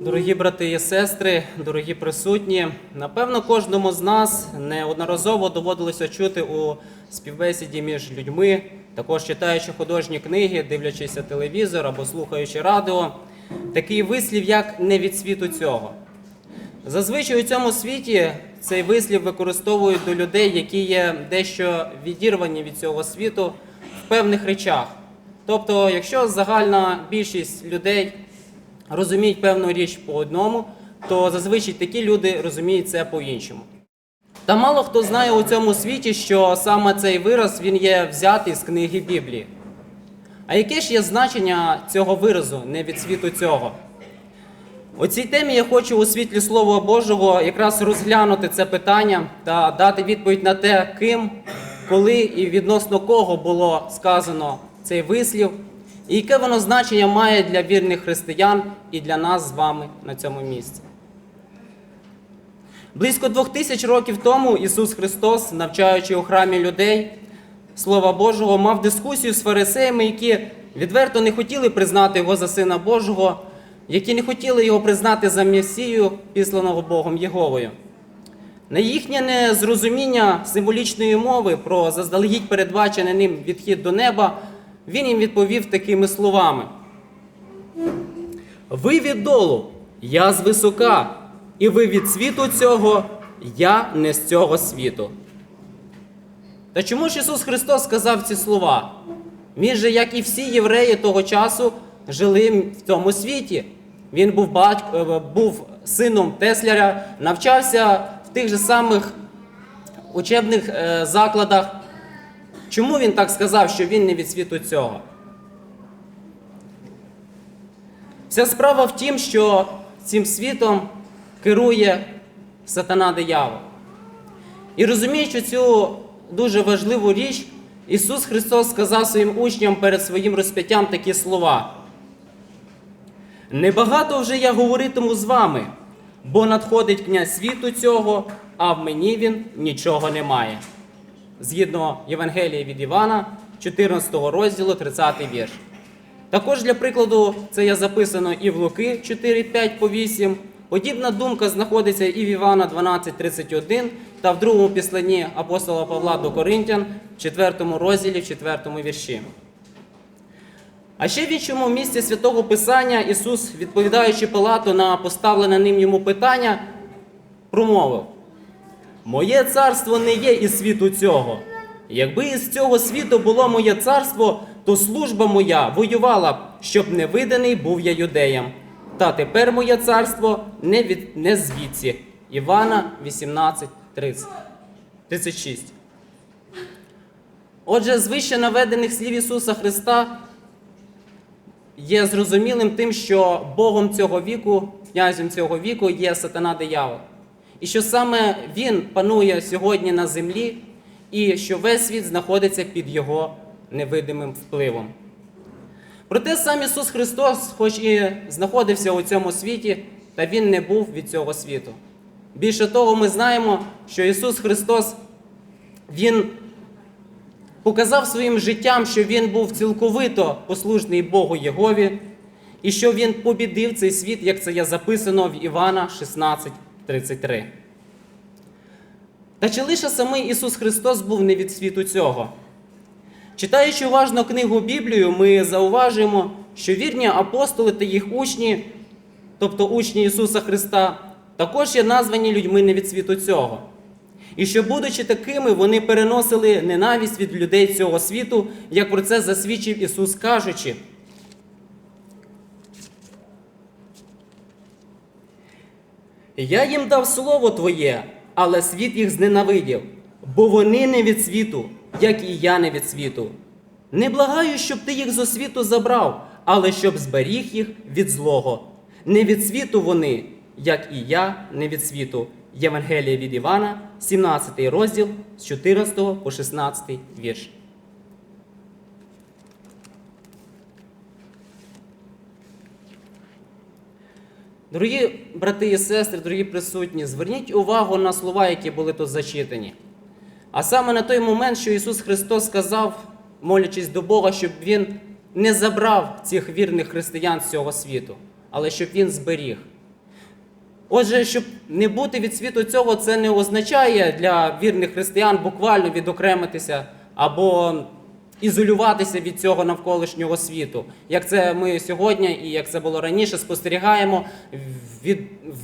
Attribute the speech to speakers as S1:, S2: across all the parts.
S1: Дорогі брати і сестри, дорогі присутні, напевно, кожному з нас неодноразово доводилося чути у співбесіді між людьми, також читаючи художні книги, дивлячися телевізор або слухаючи радіо, такий вислів, як не від світу цього. Зазвичай у цьому світі цей вислів використовують до людей, які є дещо відірвані від цього світу в певних речах. Тобто, якщо загальна більшість людей розуміють певну річ по одному, то зазвичай такі люди розуміють це по-іншому. Та мало хто знає у цьому світі, що саме цей вираз він є взятий з книги Біблії. А яке ж є значення цього виразу, не від світу цього? У цій темі я хочу у світлі Слова Божого якраз розглянути це питання та дати відповідь на те, ким, коли і відносно кого було сказано цей вислів, і яке воно значення має для вірних християн і для нас з вами на цьому місці. Близько двох тисяч років тому Ісус Христос, навчаючи у храмі людей Слова Божого, мав дискусію з фарисеями, які відверто не хотіли признати його за Сина Божого, які не хотіли його признати за Месію, післаного Богом Єговою. На їхнє незрозуміння символічної мови про заздалегідь передбачений ним відхід до неба, він їм відповів такими словами: Ви віддолу, я звисока, і ви від світу цього, я не з цього світу. Та чому ж Ісус Христос сказав ці слова? Він же, як і всі євреї того часу, жили в цьому світі. Він був батько, е, був сином Тесляря, навчався в тих же самих учебних е, закладах. Чому він так сказав, що він не від світу цього? Вся справа в тім, що цим світом керує сатана диявол. І розуміючи цю дуже важливу річ, Ісус Христос сказав своїм учням перед своїм розп'яттям такі слова. Небагато вже я говоритиму з вами, бо надходить князь світу цього, а в мені він нічого не має. Згідно Євангелія від Івана, 14 розділу, 30 вірш. Також для прикладу це є записано і в Луки 4, 5 по 8. Подібна думка знаходиться і в Івана 12, 31 та в другому післанні апостола Павла до Коринтян, в 4 розділі, в 4 вірші. А ще в іншому місці святого Писання Ісус, відповідаючи Пилату на поставлене ним йому питання, промовив: Моє царство не є із світу цього. Якби із цього світу було моє царство, то служба моя воювала б, щоб не виданий був я юдеям. Та тепер моє царство не, від, не звідси. Івана 18, 30, 36. Отже, з вище наведених слів Ісуса Христа є зрозумілим тим, що Богом цього віку, князем цього віку є сатана диявол. І що саме він панує сьогодні на землі, і що весь світ знаходиться під його невидимим впливом. Проте сам Ісус Христос, хоч і знаходився у цьому світі, та Він не був від цього світу. Більше того, ми знаємо, що Ісус Христос Він показав своїм життям, що Він був цілковито послужний Богу Єгові, і що Він побідив цей світ, як це є записано в Івана 16:33. Та чи лише самий Ісус Христос був не від світу цього? Читаючи уважно книгу Біблію, ми зауважуємо, що вірні апостоли та їх учні, тобто учні Ісуса Христа, також є названі людьми не від світу цього. І що, будучи такими, вони переносили ненависть від людей цього світу, як про це засвідчив Ісус, кажучи. Я їм дав слово Твоє, але світ їх зненавидів, бо вони не від світу, як і я не від світу. Не благаю, щоб ти їх з освіту забрав, але щоб зберіг їх від злого. Не від світу вони, як і я не від світу. Євангелія від Івана, 17 розділ з 14 по 16 вірш. Дорогі брати і сестри, дорогі присутні, зверніть увагу на слова, які були тут зачитані. А саме на той момент, що Ісус Христос сказав, молячись до Бога, щоб Він не забрав цих вірних християн з цього світу, але щоб Він зберіг. Отже, щоб не бути від світу цього, це не означає для вірних християн буквально відокремитися або ізолюватися від цього навколишнього світу. Як це ми сьогодні і як це було раніше, спостерігаємо від,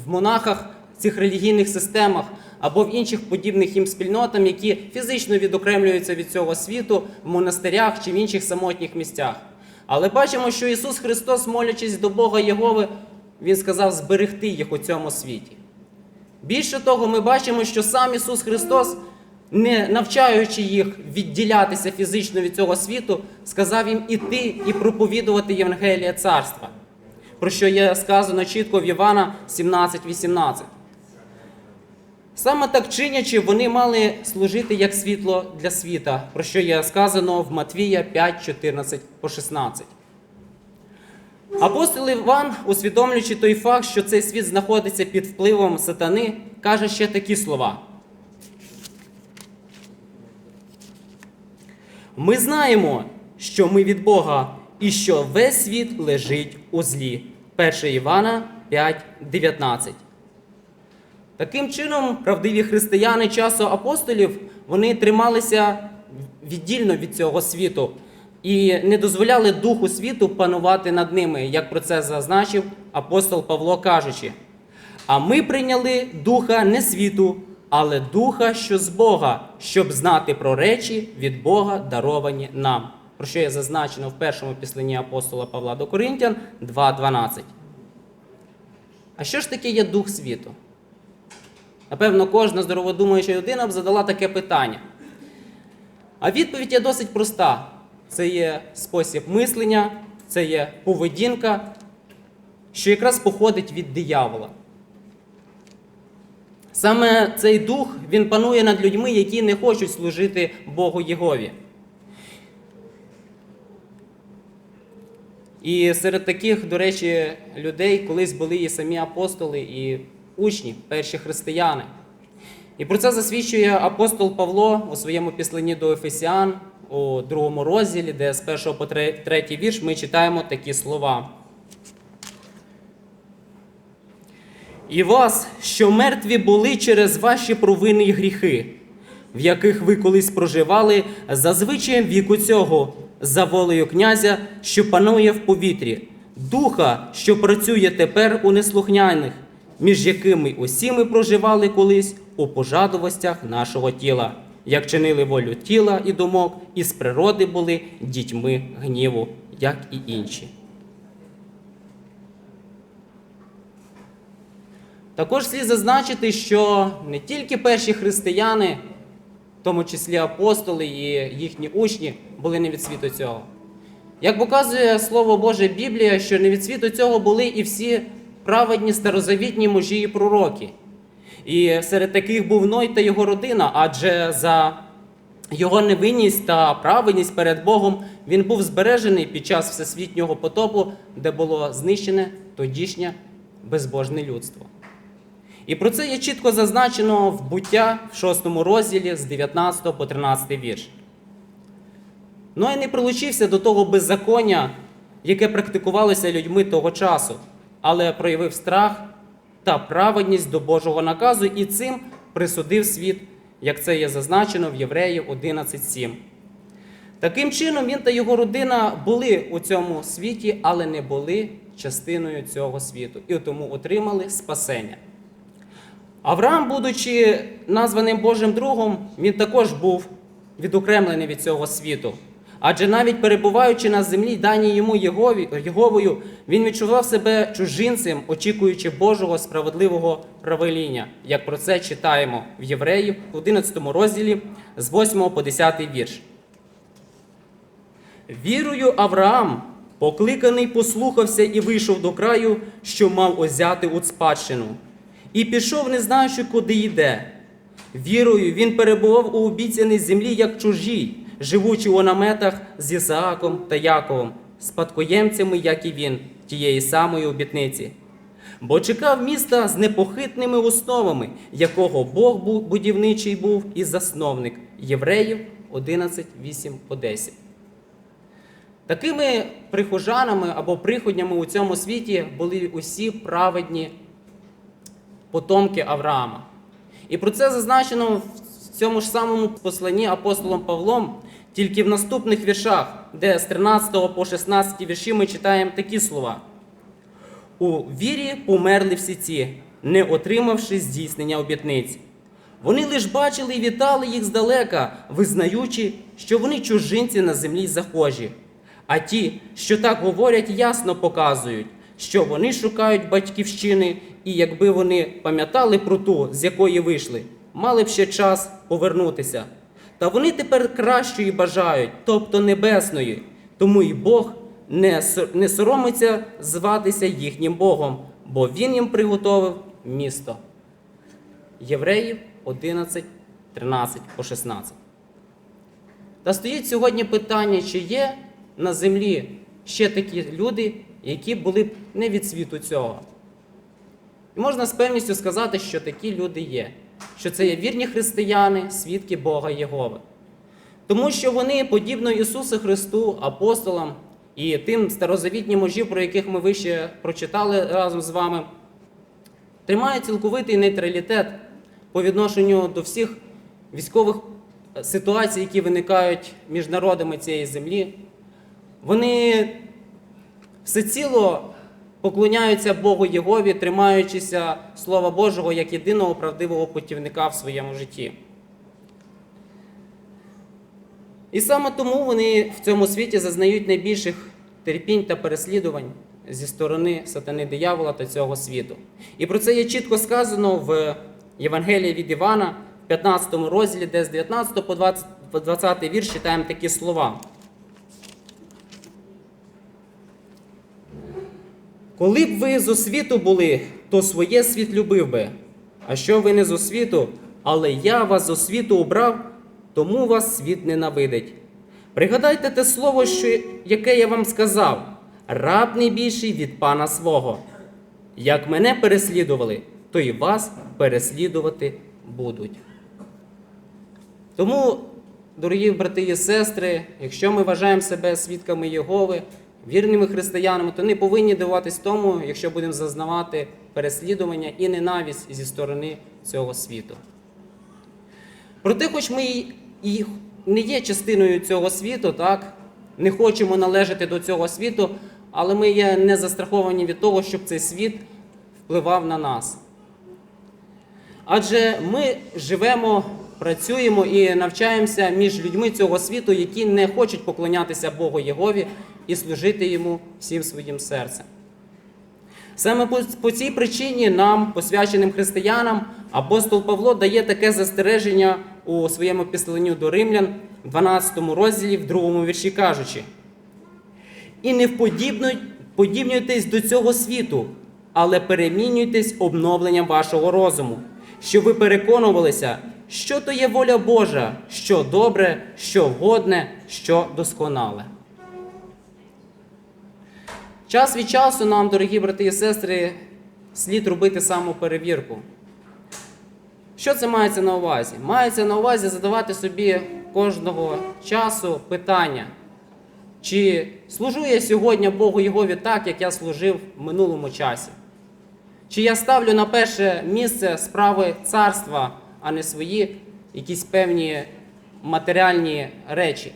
S1: в монахах цих релігійних системах або в інших подібних їм спільнотам, які фізично відокремлюються від цього світу в монастирях чи в інших самотніх місцях. Але бачимо, що Ісус Христос, молячись до Бога Єгови, Він сказав зберегти їх у цьому світі. Більше того, ми бачимо, що сам Ісус Христос, не навчаючи їх відділятися фізично від цього світу, сказав їм іти і проповідувати Євангеліє Царства, про що є сказано чітко в Івана 17:18. Саме так чинячи, вони мали служити як світло для світа, про що є сказано в Матвія 5, 14 по 16. Апостол Іван, усвідомлюючи той факт, що цей світ знаходиться під впливом сатани, каже ще такі слова. Ми знаємо, що ми від Бога і що весь світ лежить у злі. 1 Івана 5, 19. Таким чином, правдиві християни часу апостолів вони трималися віддільно від цього світу і не дозволяли духу світу панувати над ними, як про це зазначив апостол Павло кажучи. А ми прийняли духа не світу, але духа, що з Бога, щоб знати про речі від Бога, даровані нам. Про що є зазначено в першому післанні апостола Павла до Коринтян 2.12. А що ж таке є дух світу? Напевно, кожна здороводумаюча людина б задала таке питання. А відповідь є досить проста: це є спосіб мислення, це є поведінка, що якраз походить від диявола. Саме цей дух він панує над людьми, які не хочуть служити Богу Єгові. І серед таких, до речі, людей колись були і самі апостоли, і учні, перші християни. І про це засвідчує апостол Павло у своєму післанні до Ефесіан у другому розділі, де з першого по третій вірш ми читаємо такі слова. І вас, що мертві були через ваші провини й гріхи, в яких ви колись проживали за звичаєм віку цього, за волею князя, що панує в повітрі, духа, що працює тепер у неслухняних, між якими усі ми проживали колись у пожадовостях нашого тіла, як чинили волю тіла і думок, і з природи були дітьми гніву, як і інші. Також слід зазначити, що не тільки перші християни, в тому числі апостоли і їхні учні, були не від світу цього. Як показує Слово Боже Біблія, що не від світу цього були і всі праведні старозавітні мужі і пророки. І серед таких був Ной та його родина, адже за його невинність та праведність перед Богом він був збережений під час всесвітнього потопу, де було знищене тодішнє безбожне людство. І про це є чітко зазначено в буття в 6 розділі з 19 по 13 вірш. Ной не прилучився до того беззаконня, яке практикувалося людьми того часу, але проявив страх та праведність до Божого наказу і цим присудив світ, як це є зазначено в Євреїв 11.7. Таким чином, він та його родина були у цьому світі, але не були частиною цього світу і тому отримали спасення. Авраам, будучи названим Божим другом, він також був відокремлений від цього світу. Адже навіть перебуваючи на землі, даній йому Єговою, він відчував себе чужинцем, очікуючи Божого справедливого правеління, як про це читаємо в Євреїв в 11 розділі з 8 по 10 вірш. Вірою Авраам, покликаний, послухався і вийшов до краю, що мав озяти у спадщину, і пішов, не знаючи, куди йде. Вірою він перебував у обіцяній землі, як чужій, живучи у наметах з Ісааком та Яковом, спадкоємцями, як і він, тієї самої обітниці. Бо чекав міста з непохитними основами, якого Бог був будівничий був і засновник Євреїв 11, 8 по 10. Такими прихожанами або приходнями у цьому світі були усі праведні потомки Авраама. І про це зазначено в цьому ж самому посланні апостолом Павлом, тільки в наступних віршах, де з 13 по 16 вірші ми читаємо такі слова. У вірі померли всі ці, не отримавши здійснення обітниць. Вони лиш бачили і вітали їх здалека, визнаючи, що вони чужинці на землі захожі. А ті, що так говорять, ясно показують, що вони шукають батьківщини, і якби вони пам'ятали про ту, з якої вийшли, мали б ще час повернутися. Та вони тепер кращої бажають, тобто небесної, тому і Бог не, соромиться зватися їхнім Богом, бо Він їм приготовив місто. Євреїв 11, 13 по 16. Та стоїть сьогодні питання, чи є на землі ще такі люди, які були б не від світу цього. І можна з певністю сказати, що такі люди є, що це є вірні християни, свідки Бога Єгови. Тому що вони, подібно Ісусу Христу, апостолам і тим старозавітнім мужів, про яких ми вище прочитали разом з вами, тримають цілковитий нейтралітет по відношенню до всіх військових е, ситуацій, які виникають між народами цієї землі. Вони всеціло поклоняються Богу Єгові, тримаючися Слова Божого як єдиного правдивого путівника в своєму житті. І саме тому вони в цьому світі зазнають найбільших терпінь та переслідувань зі сторони сатани диявола та цього світу. І про це є чітко сказано в Євангелії від Івана, в 15 розділі, де з 19 по 20, по 20 вірш читаємо такі слова. Коли б ви з освіту були, то своє світ любив би. А що ви не з освіту, але я вас з освіту обрав, тому вас світ ненавидить. Пригадайте те слово, що, яке я вам сказав: раб не більший від пана свого. Як мене переслідували, то і вас переслідувати будуть. Тому, дорогі брати і сестри, якщо ми вважаємо себе свідками Єгови, вірними християнами, то не повинні дивуватись тому, якщо будемо зазнавати переслідування і ненависть зі сторони цього світу. Проте, хоч ми і- не є частиною цього світу, так, не хочемо належати до цього світу, але ми є не застраховані від того, щоб цей світ впливав на нас. Адже ми живемо, працюємо і навчаємося між людьми цього світу, які не хочуть поклонятися Богу Єгові і служити йому всім своїм серцем. Саме по, цій причині нам, посвяченим християнам, апостол Павло дає таке застереження у своєму післанню до римлян, в 12 розділі, в 2 вірші кажучи. І не вподібнуй- подібнюйтесь до цього світу, але перемінюйтесь обновленням вашого розуму, щоб ви переконувалися, що то є воля Божа, що добре, що вгодне, що досконале. Час від часу нам, дорогі брати і сестри, слід робити самоперевірку. Що це мається на увазі? Мається на увазі задавати собі кожного часу питання, чи служу я сьогодні Богу Єгові так, як я служив в минулому часі? Чи я ставлю на перше місце справи царства, а не свої якісь певні матеріальні речі?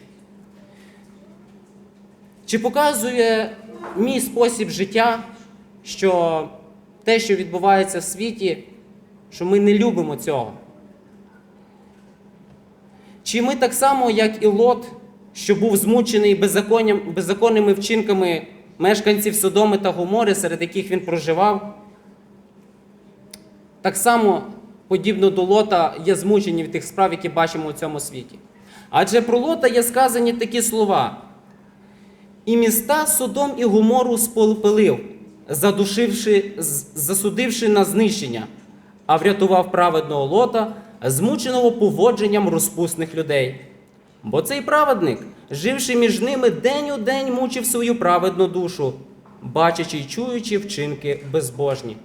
S1: Чи показує мій спосіб життя, що те, що відбувається в світі, що ми не любимо цього? Чи ми так само, як і Лот, що був змучений беззаконними вчинками мешканців Содоми та Гомори, серед яких він проживав, так само, подібно до Лота, є змучені від тих справ, які бачимо у цьому світі. Адже про Лота є сказані такі слова. І міста Содом і Гомору сполпилив, задушивши, засудивши на знищення, а врятував праведного лота, змученого поводженням розпусних людей. Бо цей праведник, живши між ними, день у день мучив свою праведну душу, бачачи й чуючи вчинки безбожні.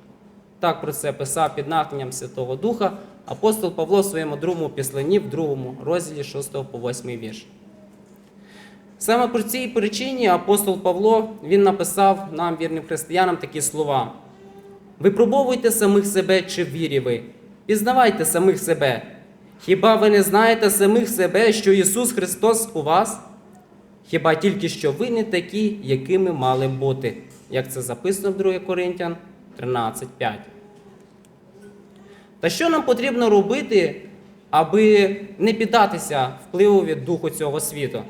S1: Так про це писав під натхненням Святого Духа апостол Павло в своєму другому післанні в другому розділі 6 по 8 вірш. Саме по цій причині апостол Павло він написав нам, вірним християнам, такі слова. Випробовуйте самих себе, чи в вірі ви. Пізнавайте самих себе. Хіба ви не знаєте самих себе, що Ісус Христос у вас? Хіба тільки що ви не такі, якими мали бути, як це записано в 2 Коринтян 13.5. Та що нам потрібно робити, аби не піддатися впливу від духу цього світу?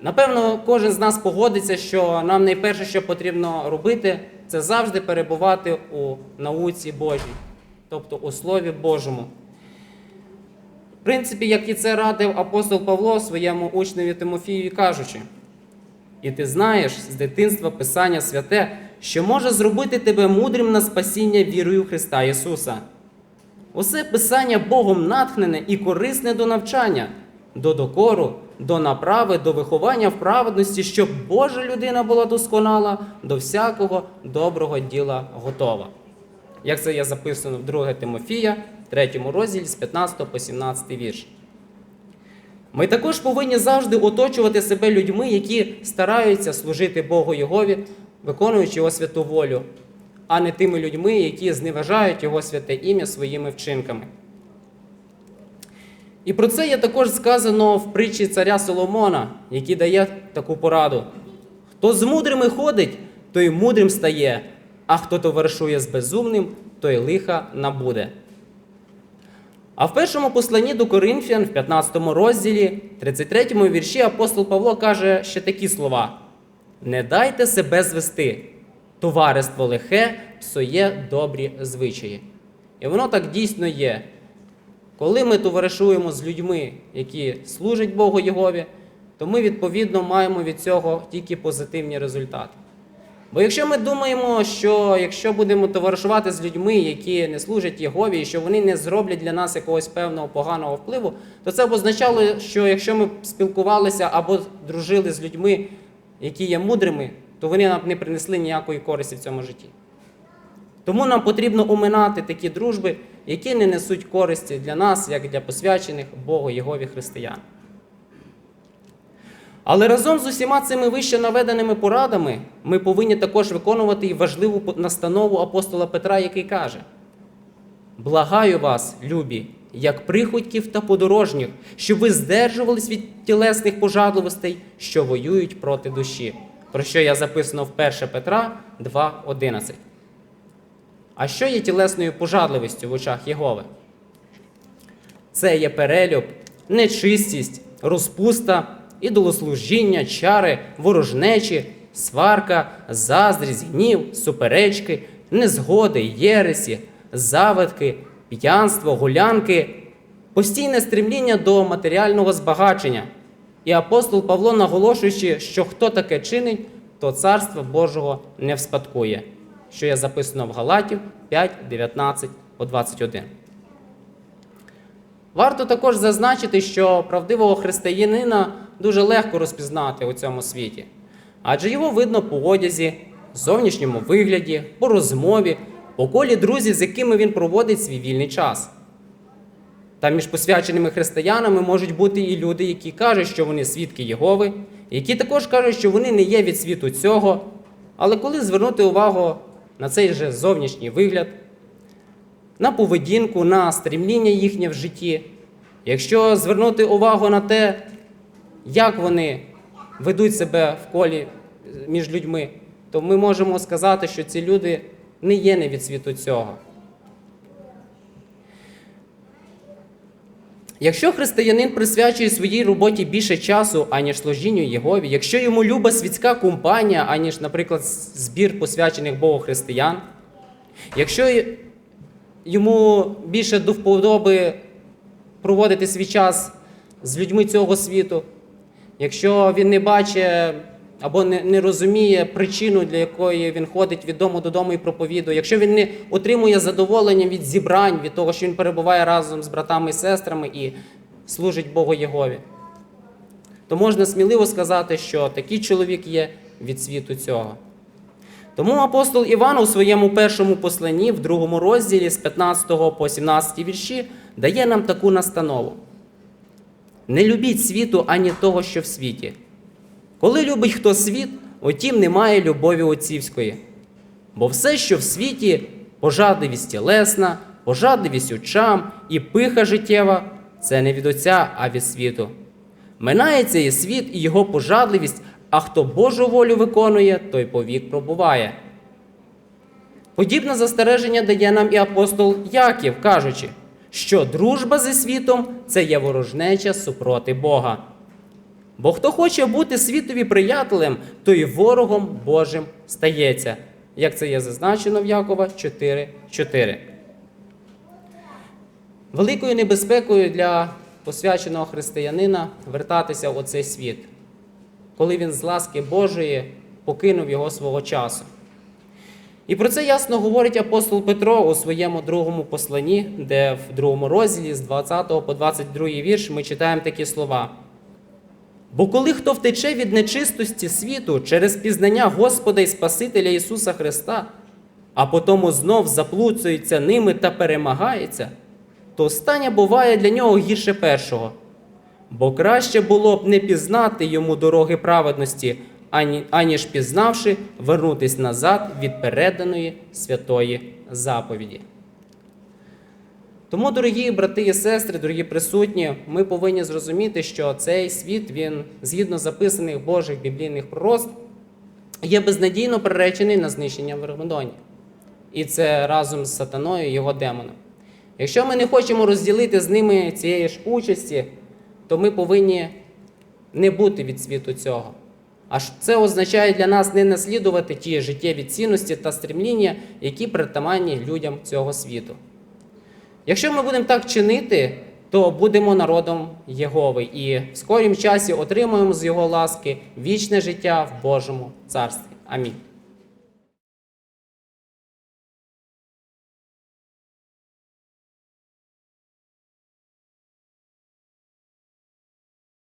S1: Напевно, кожен з нас погодиться, що нам найперше, що потрібно робити, це завжди перебувати у науці Божій, тобто у Слові Божому. В принципі, як і це радив апостол Павло своєму учневі Тимофію, кажучи, і ти знаєш з дитинства Писання святе, що може зробити тебе мудрим на спасіння вірою Христа Ісуса. Усе Писання Богом натхнене і корисне до навчання, до докору, до направи, до виховання в праведності, щоб Божа людина була досконала, до всякого доброго діла готова. Як це є записано в 2 Тимофія, 3 розділі з 15 по 17 вірш. Ми також повинні завжди оточувати себе людьми, які стараються служити Богу Єгові, виконуючи його святу волю, а не тими людьми, які зневажають Його святе ім'я своїми вчинками. І про це є також сказано в притчі царя Соломона, який дає таку пораду: хто з мудрими ходить, той мудрим стає, а хто товаришує з безумним, той лиха набуде. А в першому посланні до Коринфян, в 15 розділі, 33 вірші, апостол Павло каже ще такі слова: Не дайте себе звести, товариство лихе псує добрі звичаї. І воно так дійсно є. Коли ми товаришуємо з людьми, які служать Богу Єгові, то ми відповідно маємо від цього тільки позитивні результати. Бо якщо ми думаємо, що якщо будемо товаришувати з людьми, які не служать Єгові, і що вони не зроблять для нас якогось певного поганого впливу, то це б означало, що якщо ми спілкувалися або дружили з людьми, які є мудрими, то вони нам не принесли ніякої користі в цьому житті. Тому нам потрібно оминати такі дружби, які не несуть користі для нас, як для посвячених Богу Єгові християн. Але разом з усіма цими вище наведеними порадами ми повинні також виконувати і важливу настанову апостола Петра, який каже: Благаю вас, любі, як приходьків та подорожніх, щоб ви здержувались від тілесних пожадливостей, що воюють проти душі. Про що я записано в 1 Петра 2.11. А що є тілесною пожадливістю в очах Єгови? Це є перелюб, нечистість, розпуста, ідолослужіння, чари, ворожнечі, сварка, заздрість, гнів, суперечки, незгоди, єресі, завитки, п'янство, гулянки, постійне стремління до матеріального збагачення. І апостол Павло, наголошуючи, що хто таке чинить, то царство Божого не вспадкує, що є записано в Галатів 5, 19 по 21. Варто також зазначити, що правдивого християнина дуже легко розпізнати у цьому світі, адже його видно по одязі, зовнішньому вигляді, по розмові, по колі друзів, з якими він проводить свій вільний час. Та між посвяченими християнами можуть бути і люди, які кажуть, що вони свідки Єгови, які також кажуть, що вони не є від світу цього. Але коли звернути увагу на цей же зовнішній вигляд, на поведінку, на стрімління їхнє в житті, якщо звернути увагу на те, як вони ведуть себе в колі між людьми, то ми можемо сказати, що ці люди не є не від світу цього. Якщо християнин присвячує своїй роботі більше часу, аніж служінню Єгові, якщо йому люба світська компанія, аніж, наприклад, збір посвячених Богу християн, якщо йому більше до вподоби проводити свій час з людьми цього світу, якщо він не бачить або не, не розуміє причину, для якої він ходить від дому додому і проповідує, якщо він не отримує задоволення від зібрань, від того, що він перебуває разом з братами і сестрами і служить Богу Єгові, то можна сміливо сказати, що такий чоловік є від світу цього. Тому апостол Іван у своєму першому посланні, в другому розділі з 15 по 17 вірші, дає нам таку настанову: не любіть світу ані того, що в світі. Коли любить хто світ, утім немає любові отцівської. Бо все, що в світі, пожадливість тілесна, пожадливість очам і пиха життєва, це не від Отця, а від світу. Минається і світ, і його пожадливість, а хто Божу волю виконує, той повік пробуває. Подібне застереження дає нам і апостол Яків, кажучи, що дружба зі світом це є ворожнеча супроти Бога. Бо хто хоче бути світові приятелем, то і ворогом Божим стається, як це є зазначено в Якова 4.4. Великою небезпекою для посвяченого християнина вертатися в оцей світ, коли він з ласки Божої покинув його свого часу. І про це ясно говорить апостол Петро у своєму другому посланні, де в другому розділі з 20 по 22 вірш ми читаємо такі слова. Бо коли хто втече від нечистості світу через пізнання Господа і Спасителя Ісуса Христа, а потому знов заплуцується ними та перемагається, то остання буває для нього гірше першого. Бо краще було б не пізнати йому дороги праведності, ані, аніж пізнавши, вернутись назад від переданої святої заповіді. Тому, дорогі брати і сестри, дорогі присутні, ми повинні зрозуміти, що цей світ, він, згідно записаних Божих біблійних пророцтв, є безнадійно приречений на знищення в Армагеддоні. І це разом з сатаною і його демоном. Якщо ми не хочемо розділити з ними цієї ж участі, то ми повинні не бути від світу цього. Аж це означає для нас не наслідувати ті життєві цінності та стремління, які притаманні людям цього світу. Якщо ми будемо так чинити, то будемо народом Єгови і в скорім часі отримаємо з його ласки вічне життя в Божому царстві. Амінь.